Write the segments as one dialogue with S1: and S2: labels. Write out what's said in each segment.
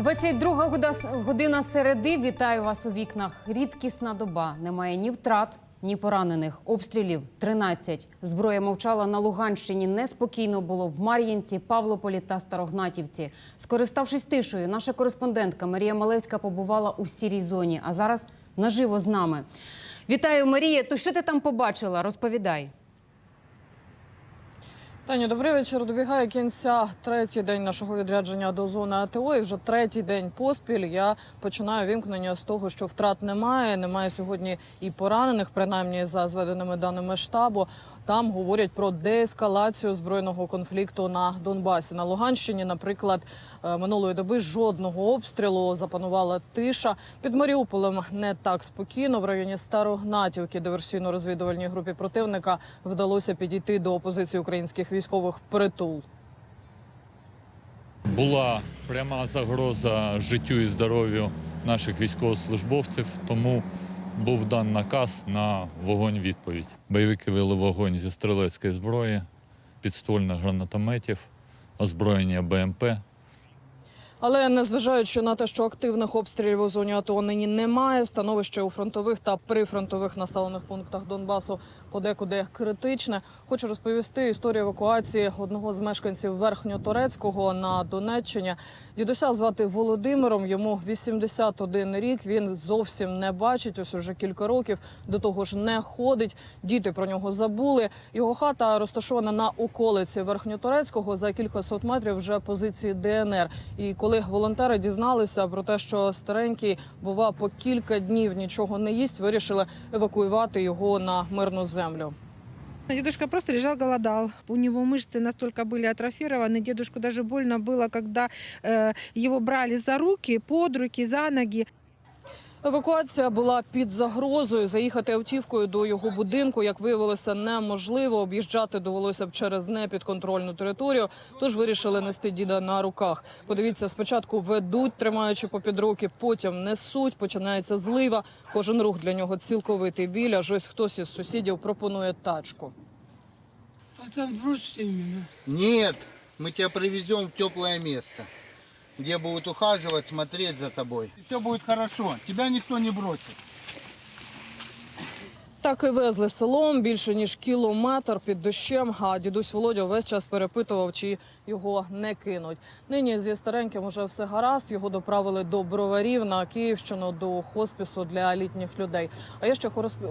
S1: 22 года- година середи. Вітаю вас у вікнах. Рідкісна доба. Немає ні втрат, ні поранених. Обстрілів 13. Зброя мовчала на Луганщині. Неспокійно було в Мар'їнці, Павлополі та Старогнатівці. Скориставшись тишею, наша кореспондентка Марія Малевська побувала у сірій зоні. А зараз наживо з нами. Вітаю, Марія. То що ти там побачила? Розповідай.
S2: Таню, добрий вечір. Добігає кінця третій день нашого відрядження до зони АТО. І вже третій день поспіль я починаю вімкнення з того, що втрат немає. Немає сьогодні і поранених, принаймні за зведеними даними штабу. Там говорять про деескалацію збройного конфлікту на Донбасі. На Луганщині, наприклад, е, минулої доби жодного обстрілу запанувала тиша. Під Маріуполем не так спокійно. В районі Старогнатівки диверсійно-розвідувальній групі противника вдалося підійти до опозиції українських військових впритул.
S3: була пряма загроза життю і здоров'ю наших військовослужбовців, тому був дан наказ на вогонь відповідь. Бойовики вели вогонь зі стрілецької зброї, підствольних гранатометів, озброєння БМП.
S2: Але незважаючи на те, що активних обстрілів у зоні АТО нині немає, становище у фронтових та прифронтових населених пунктах Донбасу подекуди критичне. Хочу розповісти історію евакуації одного з мешканців Верхньоторецького на Донеччині. Дідуся звати Володимиром. Йому 81 рік. Він зовсім не бачить. Ось уже кілька років до того ж не ходить. Діти про нього забули. Його хата розташована на околиці Верхньоторецького за кількасот метрів вже позиції ДНР. І коли волонтери дізналися про те, що старенький бува по кілька днів нічого не їсть, вирішили евакуювати його на мирну землю.
S4: Дедушка просто лежал, голодал. У него мышцы настолько были атрофированы. Дедушку даже больно было, когда э, его брали за руки, под руки, за ноги.
S2: Евакуація була під загрозою. Заїхати автівкою до його будинку, як виявилося, неможливо. Об'їжджати довелося б через непідконтрольну територію. Тож вирішили нести діда на руках. Подивіться, спочатку ведуть, тримаючи попід руки, потім несуть. Починається злива. Кожен рух для нього цілковитий біль. Аж ось хтось із сусідів пропонує тачку.
S5: А там бросьте меня.
S6: Нет, мы тебя привезем в теплое место, где будут ухаживать, смотреть за тобой. И Все будет хорошо, тебя никто не бросит.
S2: Так і везли селом більше ніж кілометр під дощем. А дідусь Володя весь час перепитував, чи його не кинуть. Нині зі стареньким уже все гаразд. Його доправили до броварів на Київщину до хоспісу для літніх людей. А я ще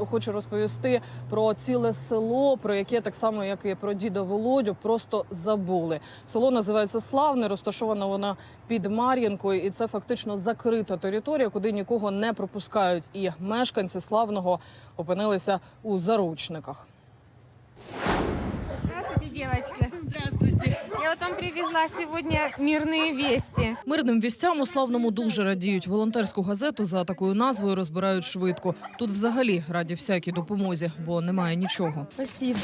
S2: хочу розповісти про ціле село, про яке так само, як і про діда Володю, просто забули. Село називається Славне, розташовано воно під Мар'їнкою, і це фактично закрита територія, куди нікого не пропускають. І мешканці славного опинилися у заручниках.
S7: Здравствуйте, Я вот вам привезла сьогодні мирні вісті.
S2: Мирним вістям у славному дуже радіють. Волонтерську газету за такою назвою розбирають швидко. Тут взагалі раді всякій допомозі, бо немає нічого.
S7: Спасибо.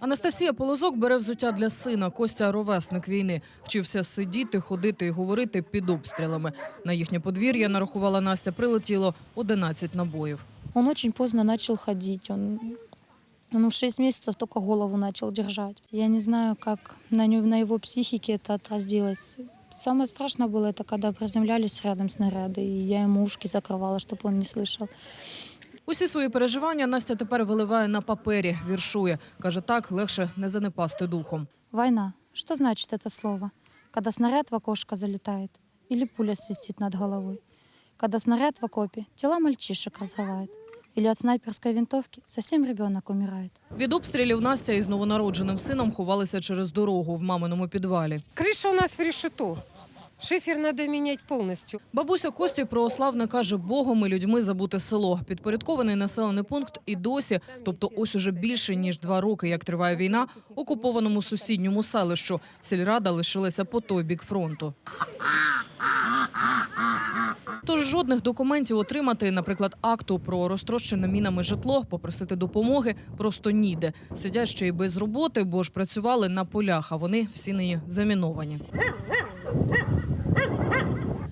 S2: Анастасія Полозок бере взуття для сина. Костя ровесник війни. Вчився сидіти, ходити і говорити під обстрілами. На їхнє подвір'я нарахувала Настя. Прилетіло 11 набоїв.
S8: Он очень поздно начал ходить. Он, он в 6 месяцев только голову начал держать. Я не знаю, как на, нё- на его психике это отразилось. Самое страшное было, это когда приземлялись рядом снаряды, и я ему ушки закрывала, чтобы он не слышал.
S2: Усі свої переживання Настя тепер виливає на папері, віршує. Каже, так легше не занепасти духом.
S8: Война. Что значит это слово? Когда снаряд в окошко залетает или пуля свистит над головой. Когда снаряд в окопе тела мальчишек разрывает. Или от снайперской винтовки совсем ребенок умирает.
S2: Від обстрілів Настя із новонародженим сином ховалися через дорогу в маминому підвалі.
S4: Крыша у нас в решету. Шифер надо менять полностью.
S2: Бабуся Кості православна каже, Богом і людьми забути село. Підпорядкований населений пункт і досі, тобто ось уже більше ніж два роки, як триває війна, окупованому сусідньому селищу. Сільрада лишилася по той бік фронту. Тож жодних документів отримати, наприклад, акту про розтрощене мінами житло, попросити допомоги просто ніде. Сидять ще й без роботи, бо ж працювали на полях, а вони всі нині заміновані.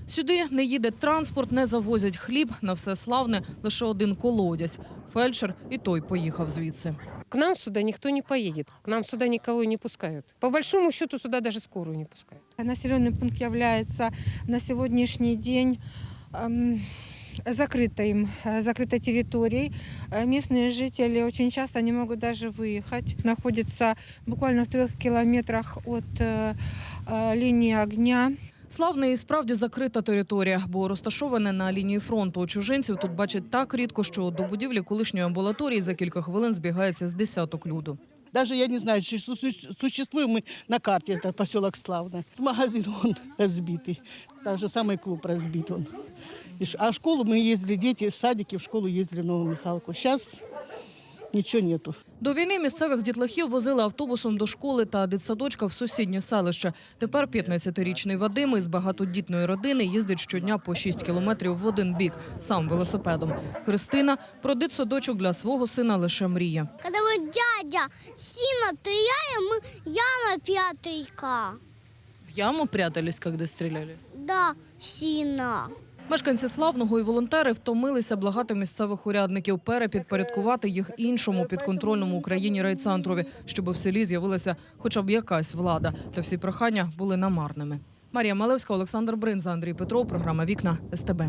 S2: Сюди не їде транспорт, не завозять хліб. На все славне лише один колодязь. Фельдшер і той поїхав звідси.
S9: К нам сюда никто не поедет. К нам сюда никого и не пускают. По большому счету сюда даже скорую не пускают.
S4: Населенный пункт является на сегодняшний день эм, закрытым, э, закрытой территорией. Э, Местные жители очень часто не могут даже выехать. Находится буквально в трех километрах от э, э, линии огня.
S2: Славне і справді закрита територія, бо розташоване на лінії фронту. Чужинців тут бачать так рідко, що до будівлі колишньої амбулаторії за кілька хвилин збігається з десяток люду.
S10: Даже я не знаю, чи су- существуем мы на карте, это поселок Славный. Магазин он разбитый. Так же самый клуб разбит он. И ш- А в школу мы ездили, дети в садике в школу ездили в Новую Михалку. Сейчас ничего нету.
S2: До війни місцевих дітлахів возили автобусом до школи та дитсадочка в сусіднє селище. Тепер 15-річний Вадим із багатодітної родини їздить щодня по 6 кілометрів в один бік, сам велосипедом. Христина про дитсадочок для свого сина лише мріє.
S11: Когда вот дядя сильно стреляет, мы яма пятойка.
S2: В яму прятались, коли стріляли?
S11: Да, сильно.
S2: Мешканці славного і волонтери втомилися благати місцевих урядників перепідпорядкувати їх іншому підконтрольному Україні райцентрові, щоб в селі з'явилася хоча б якась влада. Та всі прохання були намарними. Марія Малевська, Олександр Бринза, Андрій Петров. Програма Вікна СТБ.